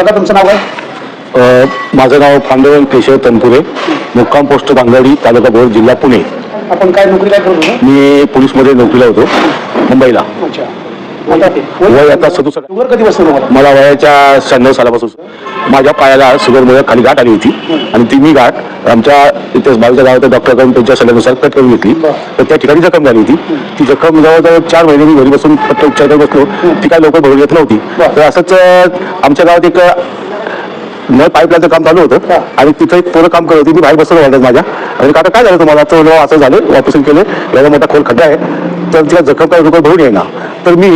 काका तुमचं नाव आहे माझं नाव पांडवन केशव तनपुरे. मुक्काम पोस्ट बांगडी तालुका भोर जिल्हा पुणे. आपण काय नोकरी काय करत होतो? मी पोलीसमध्ये नोकरीला होतो मुंबईला. वय आता सदुसष्ट शुगर कधी तुम्हाला मला? वयाच्या शहाण्णव सालापासून. माझ्या पायाला शुगरमुळे खाली गाठ आली होती. आणि ती मी गाठ आमच्या इथे बाजूच्या गावात डॉक्टरकडून त्यांच्या सल्ल्यानुसार कट करून घेतली. तर त्या ठिकाणी जखम झाली होती. ती जखम जवळजवळ चार महिने मी घरी बसून फक्त उपचार करत बसलो ती काय लवकर भरून येत नव्हती. तर असंच आमच्या गावात एक नळ पाईपलाईनचं काम चालू होतं. आणि तिथे एक पोरं काम करत होती. मी बाहेर बसलो वाटत माझ्या. आणि काका काय झालं तुम्हाला? असं झालं ऑपरेशन केलं. एवढा मोठा खोल खड्डा आहे. तर तिला जखम काय लवकर भरून येईना तर मी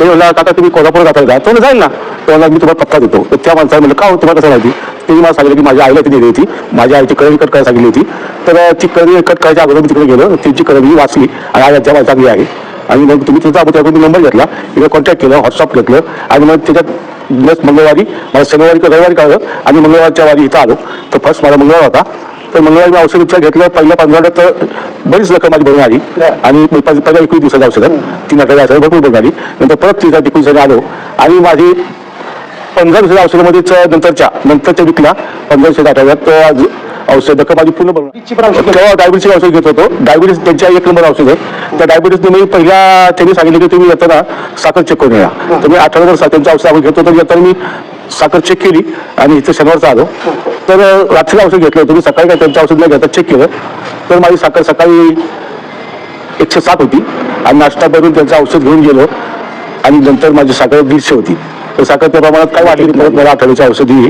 ते म्हणला काका तुम्ही कोल्हापूर जाता का तो जाईल ना. तो म्हणला मी तुम्हाला पत्ता देतो. तर त्या माणसाला म्हणलं का हो तुम्हाला कसं माहिती? ते मला सांगितलं की माझ्या आईला ती दिली होती. माझ्या आईची कळवी कट करायला सांगितली होती. तर ती कळवी कट करायच्या अगोदर मी तिकडे गेलो. त्यांची कळवी वाचली. आणि आज आजच्या चांगली आहे. आणि मग तुम्ही तुमचा त्याकडून नंबर घेतला. तिला कॉन्टॅक्ट केलं व्हॉट्सअप घेतलं. आणि मग त्याच्यात मंगळवारी मला शनिवारी का रविवारी काढलं आणि मंगळवारच्या वारी इथं आलो. तर फर्स्ट मला मंगळवार होता. तर मंगळवारी मी औषध उपचार घेतलं. पहिल्या पंधरा तर बरीच रक्कम माझी भरून आली. आणि पहिल्या एकवीस दिवसाचं औषध तीन आठवड्या औषध भरपूर भरून आली नंतर परत तीन एकवीस दिवसाने आलो. आणि माझी पंधरा दिवसाच्या औषधामध्येच नंतरच्या नंतरच्या विकला पंधरा दिवसाच्या आठवड्यात औषध माझी पूर्ण. तेव्हा डायबिटीसचे औषध घेत होतो. डायबिटीस त्यांच्या एक नंबर औषध आहे. त्या डायबिटीसने मी पहिल्या त्यांनी सांगितलं की तुम्ही येताना साखर चेक करून या. तर मी आठवड्याभर त्यांचं औषध आपण घेत होतो. येताना मी साखर चेक केली. आणि इथे शनिवारचा आलो. तर रात्री औषध घेतलं होतं. मी सकाळी काय त्यांचं औषध नाही घेता चेक केलं. तर माझी साखर सकाळी एकशे सात होती. आणि नाश्ता करून त्यांचं औषध घेऊन गेलो. आणि नंतर माझी साखर दीडशे होती. तर साखर त्या प्रमाणात काय वाटली परत मला आठवड्याची औषधी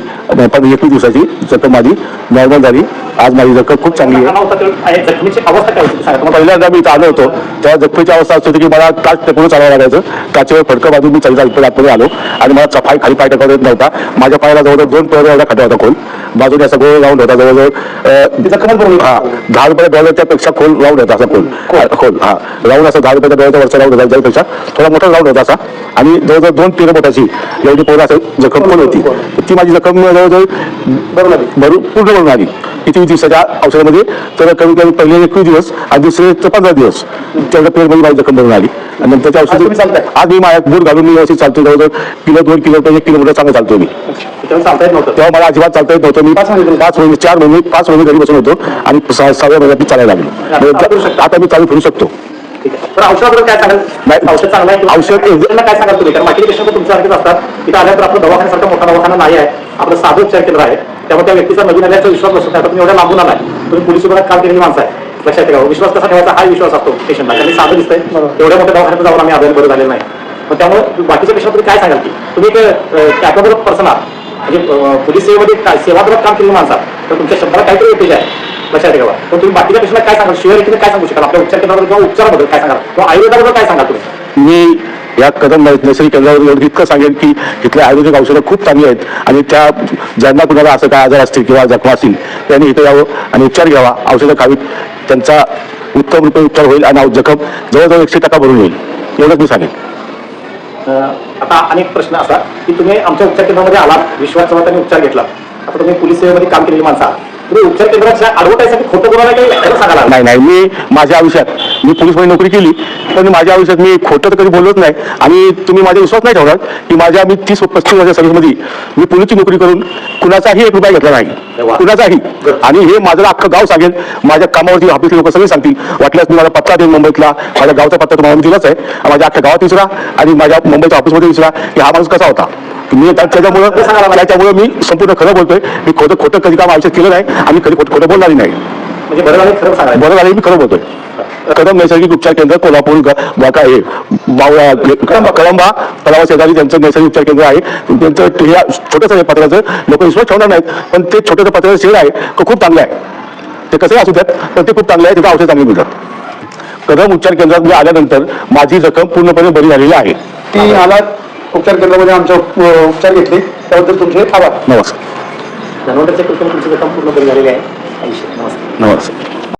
एकवीस दिवसाची जखम माझी नॉर्मल झाली. आज माझी जखम खूप चांगली आहे. जखमीची अवस्था काय होती? सांगा पहिल्यांदा मी इथं आलो होतो. तेव्हा जखमेची अवस्था असं होती की मला काच टेकून चालावं लागायचं. काचेवर फडकं बाजून मी चालता इकडे आतमध्ये आलो. आणि मला चपाई खाली पाय टेकवता येत नव्हता. माझ्या पायाला जवळजवळ दोन पोरं एवढा खड्डा होता खोल. बाजूने असा गोल राऊंड होता जवळजवळ हा दहा रुपयाच्या डॉलर त्यापेक्षा खोल राऊंड होता असा खोल. खोल. हा राऊंड असा दहा रुपयाच्या डॉलरचा वरचा राऊंड होता त्यापेक्षा थोडा मोठा राऊंड होता असा. आणि जवळजवळ दोन पेरं बोटाची एवढी पोरं असं जखम खोल होती. ती माझी जखम जवळजवळ भरून पूर्ण भरून आली. किती दिवसाच्या औषधामध्ये. तर कमी कमी पहिले एकवीस दिवस आणि दुसरे तर पंधरा दिवस. तेवढ्या पेरमध्ये माझी जखम भरून आली. आणि आज तुम्ही औषध? आज मी माझ्या बूट घालून मी व्यवस्थित चालतो. जवळजवळ किलो दोन किलो एक किलोमीटर चांगलं चालतो मी तेव्हा मला अजिबात चालता येत नव्हतं. मी पाच महिने? चार महिने पाच महिने घरी बसून होतो. आणि सहा- सहाव्या महिन्यात मी चालायला लागलो? आता मी चालू फिरू शकतो. काय सांगाल नाही. औषध चांगलं आहे औषध- काय सांगाल तुम्ही? कारण बाकी पेशंट तुमच्यासारखेच असतात. तिथे आल्यानंतर आपलं दवाखान्यासारखा मोठा दवाखाना नाही आहे. आपलं साधं उपचार केंद्र आहे. त्यामुळे त्या व्यक्तीचा नवीन आल्याचा विश्वास नसतो. आता तुम्ही एवढ्या लांबून आलाय. तुम्ही पोलीस विभागात काम केलेली माणसं आहे. लक्षात ठेवा. विश्वास कसा ठेवायचा हा विश्वास असतो. पेशंटला त्यांनी साधं दिसतंय. एवढ्या मोठ्या दवाखान्यात जाऊन आम्ही आधार बरं झालेलं नाही. मग त्यामुळे बाकीच्या पेशंट तुम्ही काय सांगाल की तुम्ही एक कॅपेबल पर्सन आहात. म्हणजे पोलीस सेवेमध्ये काय सेवाग्रत काम केलेली माणसं तर तुमच्या शब्दाला काहीतरी वेटेज आहे. लक्षात ठेवा. पण तुम्ही बाकीच्या पेशंटला काय सांगाल? शिवाय काय सांगू शकाल? आपल्या उपचार केंद्राबद्दल किंवा उपचाराबद्दल काय सांगाल? किंवा आयुर्वेदाबद्दल काय सांगाल तुम्ही? मी या कदम नैसर्गिक केंद्रावर इतकं सांगेन की इथले आयुर्वेदिक औषधं खूप चांगली आहेत. आणि त्या ज्यांना कुणाला असं काय आजार असतील किंवा जखमा असतील त्यांनी इथं यावं आणि उपचार घ्यावा. औषधं खावीत. त्यांचा उत्तम रूपे उपचार होईल आणि जखम जवळजवळ एकशे टक्का भरून येईल. एवढंच मी सांगेन. आता अनेक प्रश्न असा की तुम्ही आमच्या उपचार केंद्रामध्ये आलात विश्वास आणि उपचार घेतला. आता तुम्ही पोलीस सेवेमध्ये काम केलेली माणसं आहात. नाही नाही मी माझ्या आयुष्यात मी पोलीसमध्ये नोकरी केली पण माझ्या आयुष्यात मी खोटं तर कधी बोललोच नाही. आणि तुम्ही माझा विश्वास नाही ठेवणार की माझ्या मी तीस पस्तीस वर्षाच्या सर्व्हिसमध्ये मी पोलीसची नोकरी करून कुणाचाही एक रुपया घेतला नाही. कुणाचाही. आणि हे माझं अख्खं गाव सांगेल माझ्या कामावरती ऑफिसले लोक सगळे सांगतील वाटल्यास मी माझा पत्ता देईन मुंबईतला माझ्या गावचा पत्ता तुम्हाला मी दिलाच आहे. माझ्या अख्ख्या गावात विचारा आणि माझ्या मुंबईच्या ऑफिसमध्ये विचारा की हा माणूस कसा होता. मी त्या- त्याच्यामुळं त्याच्यामुळं मी संपूर्ण खरं बोलतोय. मी खोटं खोटं कधी काम आयुष्यात केलं नाही. आणि कधी खोटं खोटं बोलणारही नाही. म्हणजे बरं झालं मी खरं बोलतोय. कदम नैसर्गिक उपचार केंद्र कोल्हापूर बाका हे बावळा कळंबा तलावा शेजारी त्यांचं नैसर्गिक उपचार केंद्र आहे त्यांचं ते हे छोटंसं आहे पत्राचं लोक विश्वास ठेवणार नाहीत. पण ते छोटंसं पत्राचं शेड आहे तो खूप चांगलं आहे. ते कसंही असू द्यात पण ते खूप चांगलं आहे तिथं औषध चांगली मिळतात. कदम उपचार केंद्रात मी आल्यानंतर माझी जखम पूर्णपणे बरी झालेली आहे. ती आलात उपचार केंद्रामध्ये आमचे उप- उपचार घेतले. त्याबद्दल तुमचे आभार. नमस्कार. धन्वंतरच्या कृतीने तुमची रक्कम पूर्ण बरी झालेली आहे. नमस्कार. नमस्कार.